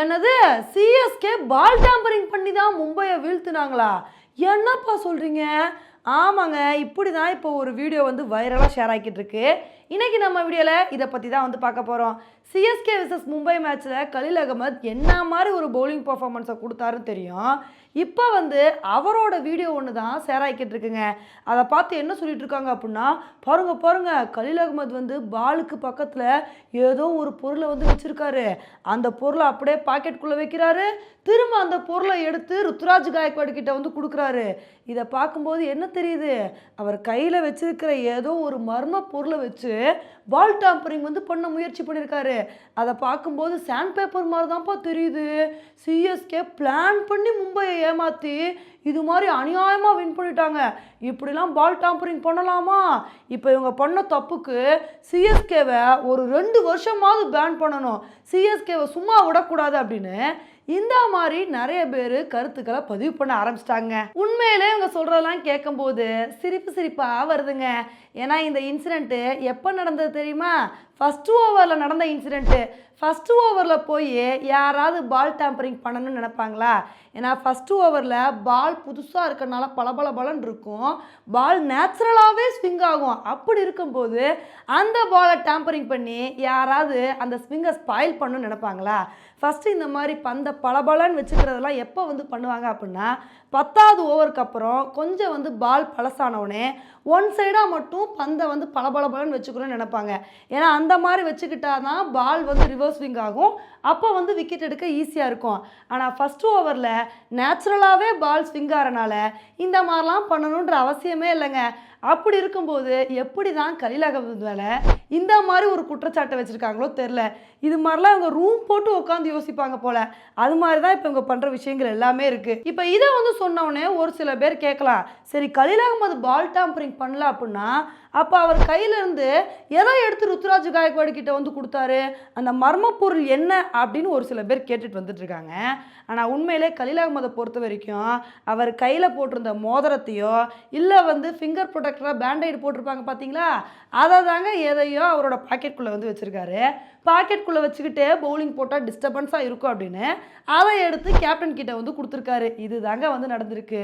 என்னது? CSK ball tampering பண்ணி தான் மும்பையை வீழ்த்துனாங்களா? என்னப்பா சொல்கிறீங்க ஆமாங்க இப்படி தான் இப்போ ஒரு வீடியோ வந்து வைரலாக ஷேர் ஆகிக்கிட்டு இருக்கு. இன்னைக்கு நம்ம வீடியோவில் இதை பற்றி தான் வந்து பார்க்க போகிறோம் சிஎஸ்கே விசஸ் மும்பை மேட்ச்சில் கலில் அகமத் என்ன மாதிரி ஒரு பவுலிங் பர்ஃபார்மன்ஸை கொடுத்தாருன்னு தெரியும்? இப்போ வந்து அவரோட வீடியோ ஒன்று தான் ஷேர் ஆகிக்கிட்டு இருக்குங்க. அதை பார்த்து என்ன சொல்லிட்டு இருக்காங்க அப்படின்னா பாருங்க பாருங்க கலில் அகமத் வந்து பாலுக்கு பக்கத்தில் ஏதோ ஒரு பொருளை வந்து வச்சிருக்காரு. அந்த பொருளை அப்படியே பாக்கெட்டுக்குள்ளே வைக்கிறாரு. திரும்ப அந்த பொருளை எடுத்து ருத்ராஜ் காயக்வாடு கிட்ட வந்து கொடுக்குறாரு. இதை பார்க்கும்போது என்ன தெரியுது? அவர் கையில் வச்சிருக்கிற ஏதோ ஒரு மர்ம பொருளை வச்சு பால் டாம்பரிங் வந்து பண்ண முயற்சி பண்ணியிருக்காரு அதை பார்க்கும்போது சாண்ட் பேப்பர் மாதிரி தான்ப்பா தெரியுது சிஎஸ்கே பிளான் பண்ணி மும்பையை ஏமாற்றி இது மாதிரி அநியாயமாக வின் பண்ணிட்டாங்க. இப்படிலாம் பால் டாம்பரிங் பண்ணலாமா? இப்போ இவங்க பண்ண தப்புக்கு சிஎஸ்கேவை ஒரு ரெண்டு வருஷமாவது பேன் பண்ணணும். சிஎஸ்கேவை சும்மா விடக்கூடாது அப்படின்னு இந்த மாதிரி நிறைய பேர் கருத்துக்களை பதிவு பண்ண ஆரம்பிச்சிட்டாங்க. உண்மையிலே இவங்க சொல்கிறதெல்லாம் கேட்கும்போது சிரிப்பு சிரிப்பாக வருதுங்க ஏன்னா இந்த இன்சிடெண்ட்டு எப்போ நடந்தது தெரியுமா? ஃபஸ்ட்டு ஓவரில் நடந்த இன்சிடெண்ட்டு ஃபஸ்ட்டு ஓவரில் போய் யாராவது பால் டேம்பரிங் பண்ணணும்னு நினப்பாங்களா? ஏன்னா ஃபஸ்ட்டு ஓவரில் பால் புதுசாக இருக்கிறனால பளபள பலன் இருக்கும் பால் நேச்சுரலாகவே ஸ்விங் ஆகும். அப்படி இருக்கும்போது அந்த பாலை டேம்பரிங் பண்ணி யாராவது அந்த ஸ்விங்கை ஸ்பாயில் பண்ணணும்னு நினைப்பாங்களா? ஃபஸ்ட்டு இந்த மாதிரி பந்த பளபளன்னு வச்சுக்கிறதெல்லாம் எப்போ வந்து பண்ணுவாங்க அப்படின்னா பத்தாவது ஓவருக்கு அப்புறம் கொஞ்சம் வந்து பால் பழசானவுடனே ஒன் சைடாக மட்டும் பந்தை வந்து பளபளபளன்னு வச்சுக்கணும்னு நினைப்பாங்க. ஏன்னா அந்த மாதிரி வச்சுக்கிட்டா தான் பால் வந்து ரிவர்ஸ் ஸ்விங் ஆகும். அப்போ வந்து விக்கெட் எடுக்க ஈஸியாக இருக்கும். ஆனால் ஃபஸ்ட் ஓவரில் நேச்சுரலாகவே பால் ஸ்விங் ஆகிறனால இந்த மாதிரிலாம் பண்ணணுன்ற அவசியமே இல்லைங்க. அப்படி இருக்கும்போது எப்படி தான் கலீல் மேலே இந்த மாதிரி ஒரு குற்றச்சாட்டை வச்சுருக்காங்களோ தெரில இது மாதிரிலாம் இவங்க ரூம் போட்டு உட்காந்து யோசிப்பாங்க போல. அது மாதிரி தான் இப்போ இவங்க பண்ணுற விஷயங்கள் எல்லாமே இருக்குது இப்போ இதை வந்து சொன்னோடனே ஒரு சில பேர் கேட்கலாம். சரி கலீல் அகமது பால் டாம்பரிங் பண்ணல அப்படின்னா அப்போ அவர் கையிலேருந்து எதை எடுத்து ருத்ராஜ் காயக்வாடு கிட்ட வந்து கொடுத்தாரு? அந்த மர்ம பொருள் என்ன அப்படின்னு ஒரு சில பேர் கேட்டுட்டு வந்துட்டு இருக்காங்க. ஆனால் உண்மையிலே கலீல் அகமதை பொறுத்த வரைக்கும் அவர் கையில் போட்டிருந்த மோதிரத்தையோ இல்லை வந்து ஃபிங்கர் டாக்டராக பேண்டைடு போட்டிருப்பாங்க பார்த்தீங்களா அதை தாங்க எதையோ அவரோட பாக்கெட்குள்ளே வந்து வச்சுருக்காரு. பாக்கெட்குள்ளே வச்சுக்கிட்டு பவுலிங் போட்டால் டிஸ்டர்பன்ஸாக இருக்கும் அப்படின்னு அதை எடுத்து கேப்டன் கிட்ட வந்து கொடுத்துருக்காரு. இது தாங்க வந்து நடந்திருக்கு.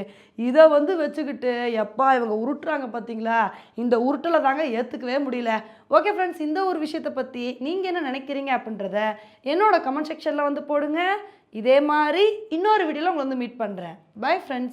இதை வந்து வச்சுக்கிட்டு எப்பா இவங்க உருட்டுறாங்க பார்த்தீங்களா இந்த உருட்டலை தாங்க ஏற்றுக்கவே முடியல. ஓகே ஃப்ரெண்ட்ஸ் இந்த ஒரு விஷயத்தை பற்றி நீங்கள் என்ன நினைக்கிறீங்க அப்படின்றத என்னோட கமெண்ட் செக்ஷனில் வந்து போடுங்க. இதே மாதிரி இன்னொரு வீடியோவில் உங்களை வந்து மீட் பண்ணுறேன் பை ஃப்ரெண்ட்ஸ்